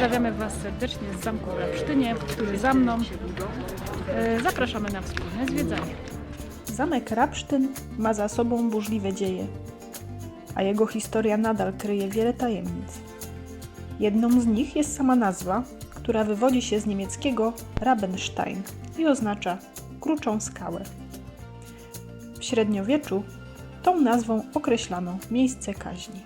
Pozdrawiamy Was serdecznie z zamku w Rapsztynie, który za mną. E, Zapraszamy na wspólne zwiedzanie. Zamek Rapsztyn ma za sobą burzliwe dzieje, a jego historia nadal kryje wiele tajemnic. Jedną z nich jest sama nazwa, która wywodzi się z niemieckiego Rabenstein i oznacza kruczą skałę. W średniowieczu tą nazwą określano miejsce kaźni.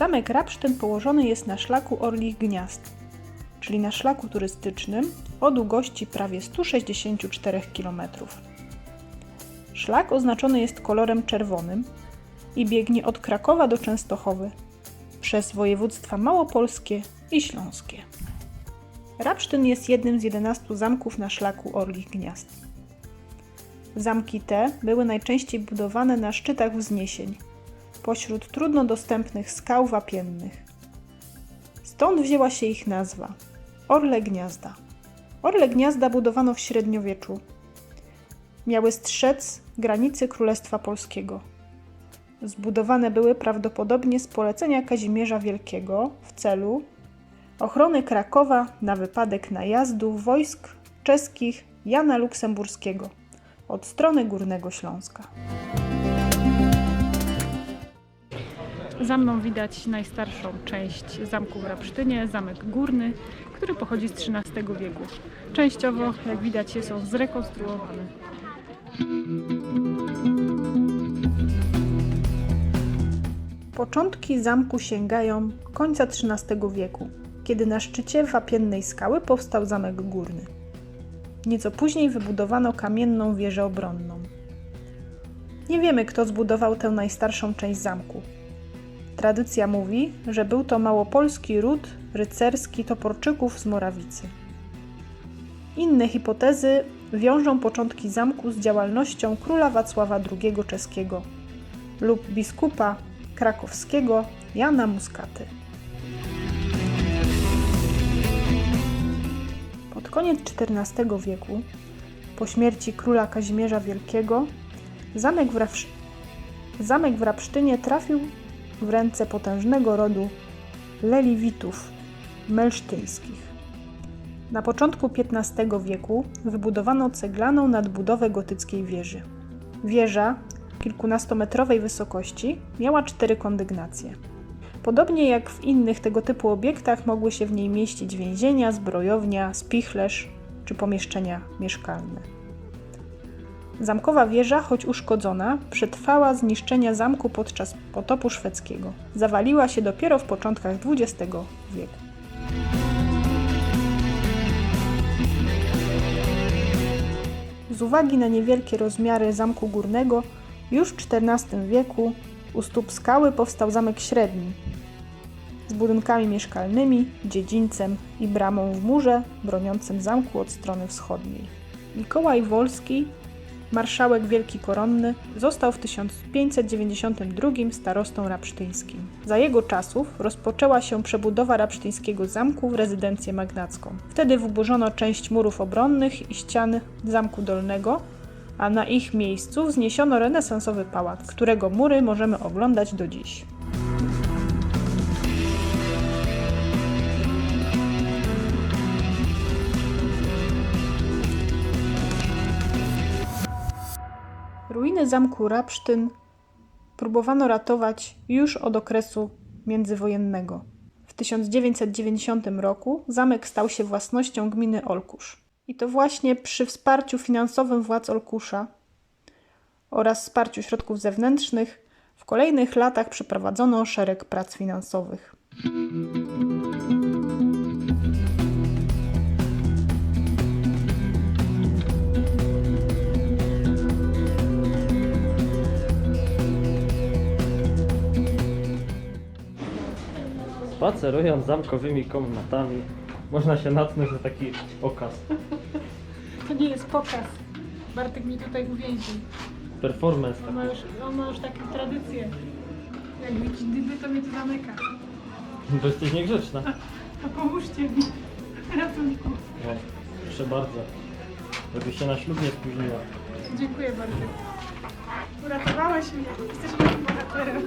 Zamek Rapsztyn położony jest na szlaku Orlich Gniazd, czyli na szlaku turystycznym o długości prawie 164 km. Szlak oznaczony jest kolorem czerwonym i biegnie od Krakowa do Częstochowy przez województwa małopolskie i śląskie. Rapsztyn jest jednym z 11 zamków na szlaku Orlich Gniazd. Zamki te były najczęściej budowane na szczytach wzniesień, pośród trudno dostępnych skał wapiennych. Stąd wzięła się ich nazwa Orle Gniazda. Orle Gniazda budowano w średniowieczu. Miały strzec granicy Królestwa Polskiego. Zbudowane były prawdopodobnie z polecenia Kazimierza Wielkiego w celu ochrony Krakowa na wypadek najazdu wojsk czeskich Jana Luksemburskiego od strony Górnego Śląska. Za mną widać najstarszą część zamku w Rapsztynie, zamek górny, który pochodzi z XIII wieku. Częściowo, jak widać, jest on zrekonstruowany. Początki zamku sięgają końca XIII wieku, kiedy na szczycie wapiennej skały powstał zamek górny. Nieco później wybudowano kamienną wieżę obronną. Nie wiemy, kto zbudował tę najstarszą część zamku. Tradycja mówi, że był to małopolski ród rycerski Toporczyków z Morawicy. Inne hipotezy wiążą początki zamku z działalnością króla Wacława II czeskiego lub biskupa krakowskiego Jana Muskaty. Pod koniec XIV wieku, po śmierci króla Kazimierza Wielkiego, zamek w, Rawsz... zamek w Rapsztynie trafił w ręce potężnego rodu Leliwitów melsztyńskich. Na początku XV wieku wybudowano ceglaną nadbudowę gotyckiej wieży. Wieża kilkunastometrowej wysokości miała cztery kondygnacje. Podobnie jak w innych tego typu obiektach mogły się w niej mieścić więzienia, zbrojownia, spichlerz czy pomieszczenia mieszkalne. Zamkowa wieża, choć uszkodzona, przetrwała zniszczenia zamku podczas potopu szwedzkiego. Zawaliła się dopiero w początkach XX wieku. Z uwagi na niewielkie rozmiary zamku górnego, już w XIV wieku u stóp skały powstał zamek średni z budynkami mieszkalnymi, dziedzińcem i bramą w murze broniącym zamku od strony wschodniej. Mikołaj Wolski, marszałek Wielki Koronny, został w 1592 starostą rapsztyńskim. Za jego czasów rozpoczęła się przebudowa rapsztyńskiego zamku w rezydencję magnacką. Wtedy wyburzono część murów obronnych i ścian zamku dolnego, a na ich miejscu wzniesiono renesansowy pałac, którego mury możemy oglądać do dziś. Ruiny zamku Rapsztyn próbowano ratować już od okresu międzywojennego. W 1990 roku zamek stał się własnością gminy Olkusz. I to właśnie przy wsparciu finansowym władz Olkusza oraz wsparciu środków zewnętrznych w kolejnych latach przeprowadzono szereg prac finansowych. Spacerując zamkowymi komnatami, można się natknąć na taki okaz. To nie jest pokaz. Bartek mi tutaj uwięził. Performance. On ma już, on ma już taką tradycję. Jak widzi dyby, to mnie to zamyka. Bo jesteś niegrzeczna. To pomóżcie mi. Ratunku. O, proszę bardzo. Żeby się na ślub nie spóźniła. Dziękuję bardzo. Uratowałeś mnie. Jesteś moim bohaterem.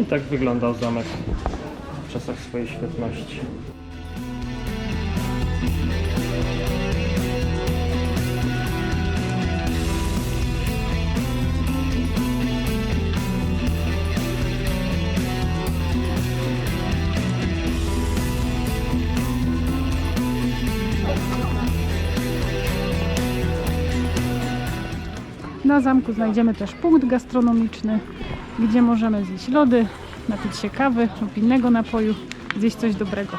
I tak wyglądał zamek w czasach swojej świetności. Na zamku znajdziemy też punkt gastronomiczny, gdzie możemy zjeść lody, napić się kawy lub innego napoju, zjeść coś dobrego.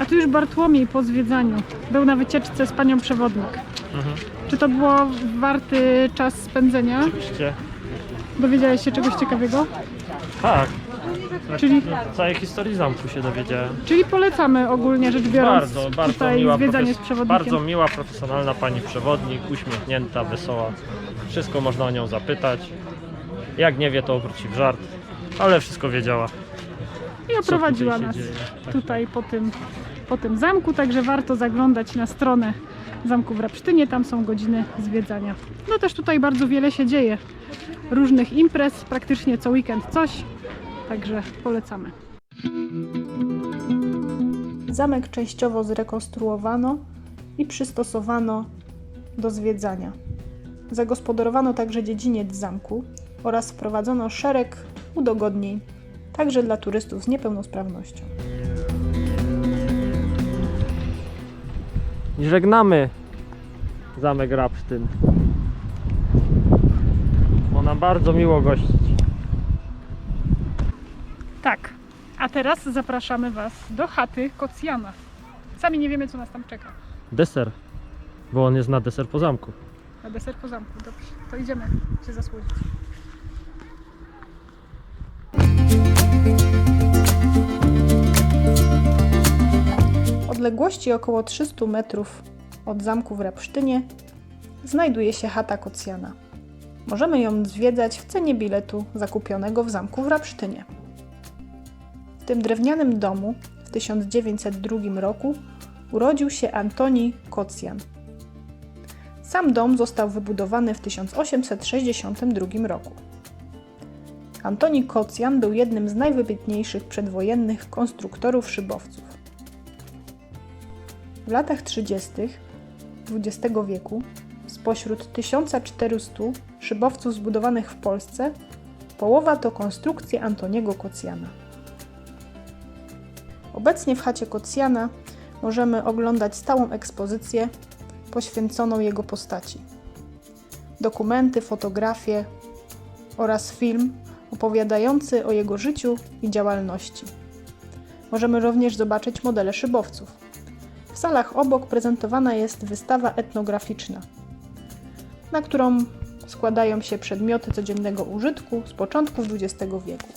A tu już Bartłomiej po zwiedzaniu był na wycieczce z panią przewodnik. Mhm. Czy to było warty czas spędzenia? Oczywiście. Dowiedziałeś się czegoś ciekawego? Tak. Czyli, całej historii zamku się dowiedziałem. czyli polecamy ogólnie rzecz biorąc Bardzo, bardzo tutaj miła, zwiedzanie z profes- przewodnikiem. bardzo miła, profesjonalna pani przewodnik, uśmiechnięta, wesoła. Wszystko można o nią zapytać. Jak nie wie, to obróci w żart, ale wszystko wiedziała. I oprowadziła tutaj się nas dzieje. Tak. tutaj po tym, po tym zamku, także warto zaglądać na stronę zamku w Rapsztynie, tam są godziny zwiedzania. No też tutaj bardzo wiele się dzieje, różnych imprez, praktycznie co weekend coś, także polecamy. Zamek częściowo zrekonstruowano i przystosowano do zwiedzania. Zagospodarowano także dziedziniec zamku oraz wprowadzono szereg udogodnień, także dla turystów z niepełnosprawnością. I żegnamy zamek Rapsztyn. Bo nam bardzo miło gościć. Tak, a teraz zapraszamy Was do chaty Kocjana. Sami nie wiemy, co nas tam czeka. Deser, bo on jest na deser po zamku. Na deser po zamku, dobrze. To idziemy się zasłodzić. W odległości około 300 metrów od zamku w Rapsztynie znajduje się chata Kocjana. Możemy ją zwiedzać w cenie biletu zakupionego w zamku w Rapsztynie. W tym drewnianym domu w 1902 roku urodził się Antoni Kocjan. Sam dom został wybudowany w 1862 roku. Antoni Kocjan był jednym z najwybitniejszych przedwojennych konstruktorów szybowców. W latach 30. XX wieku spośród 1400 szybowców zbudowanych w Polsce połowa to konstrukcje Antoniego Kocjana. Obecnie w chacie Kocjana możemy oglądać stałą ekspozycję poświęconą jego postaci. Dokumenty, fotografie oraz film opowiadający o jego życiu i działalności. Możemy również zobaczyć modele szybowców. W salach obok prezentowana jest wystawa etnograficzna, na którą składają się przedmioty codziennego użytku z początków XX wieku.